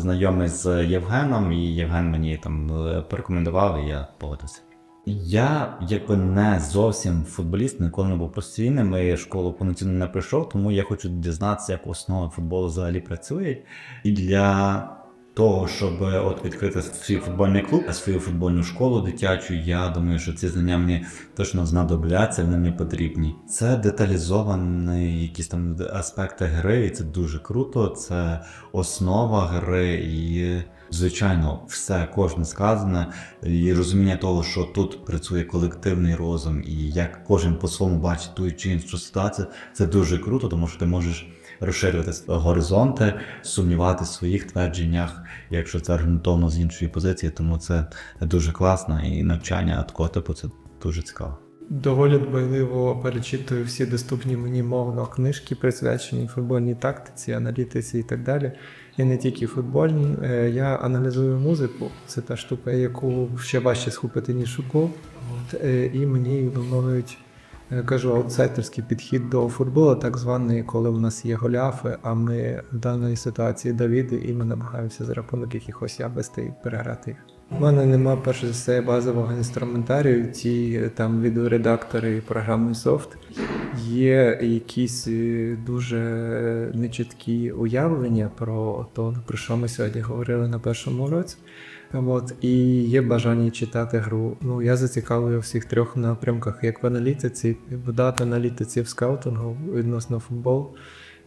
знайомий з Євгеном, і Євген мені там е, порекомендував, і я погодився. Я якби не зовсім футболіст, ніколи не був професійним, і школу повноцінно не прийшов, тому я хочу дізнатися, як основи футболу взагалі працюють. І для того, щоб е, от відкрити свій футбольний клуб, свою футбольну школу дитячу, я думаю, що ці знання мені точно знадобляться, вони мені потрібні. Це деталізовані якісь там аспекти гри, і це дуже круто. Це основа гри і. Звичайно, все кожне сказане, і розуміння того, що тут працює колективний розум, і як кожен по-своєму бачить ту чи іншу ситуацію, це дуже круто, тому що ти можеш розширювати горизонти, сумнівати в своїх твердженнях, якщо це аргументовано з іншої позиції, тому це дуже класно і навчання такого типу це дуже цікаво. Доволі дбайливо перечитую всі доступні мені мовно книжки, присвячені футбольній тактиці, аналітиці і так далі. І не тільки футбольній. Е, Я аналізую музику. Це та штука, яку ще важче схопити, ніж шуку. Е, І мені імпонують, е, кажу, аутсайдерський підхід до футболу, так званий, коли в нас є голяфи, а ми в даній ситуації Давіди, і ми намагаємося за рахунок якихось якостей переграти їх. У мене нема перш за все базового інструментарію, ті е, там відеоредактори і програмний софт. Є якісь е, дуже нечіткі уявлення про те, про що ми сьогодні говорили на першому уроці. От, і є бажання читати гру. Ну, я зацікавлюю всіх трьох напрямках, як в аналітиці, в дата-аналітиці, в скаутингу відносно футболу.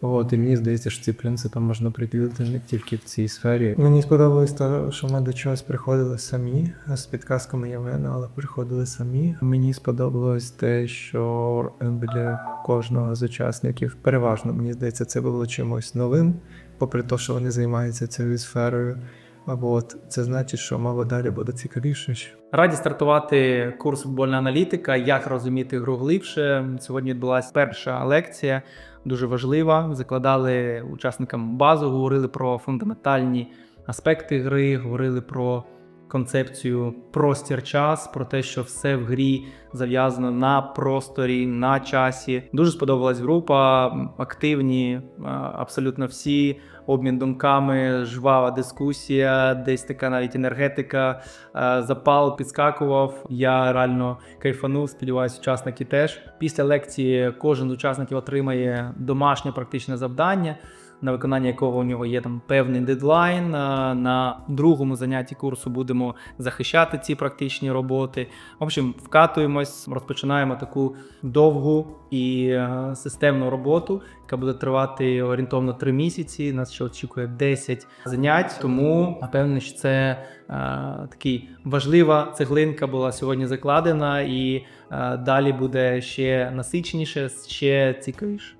От, і мені здається, що ці принципи можна приділити не тільки в цій сфері. Мені сподобалось те, що ми до чогось приходили самі з підказками Євгена, але приходили самі. Мені сподобалось те, що для кожного з учасників переважно мені здається, це було чимось новим, попри те, що вони займаються цією сферою. От це значить, що мало далі буде цікавіше. Раді стартувати курс футбольна аналітика, як розуміти гру глибше. Сьогодні відбулася перша лекція, дуже важлива. Закладали учасникам базу, говорили про фундаментальні аспекти гри, говорили про концепцію простір-час, про те, що все в грі зав'язано на просторі, на часі. Дуже сподобалась група, активні, абсолютно всі. Обмін думками, жвава дискусія, десь така навіть енергетика, е, запал підскакував. Я реально кайфанув. Сподіваюся, учасники теж. Після лекції кожен з учасників отримає домашнє практичне завдання, на виконання якого у нього є там певний дедлайн. Е, На другому занятті курсу будемо захищати ці практичні роботи. В общем, вкатуємось, розпочинаємо таку довгу і е, системну роботу, яка буде тривати орієнтовно 3 місяці. Нас ще очікує 10 занять. Тому напевне, що це е, такий важлива цеглинка була сьогодні закладена, і далі буде ще насиченіше, ще цікавіше.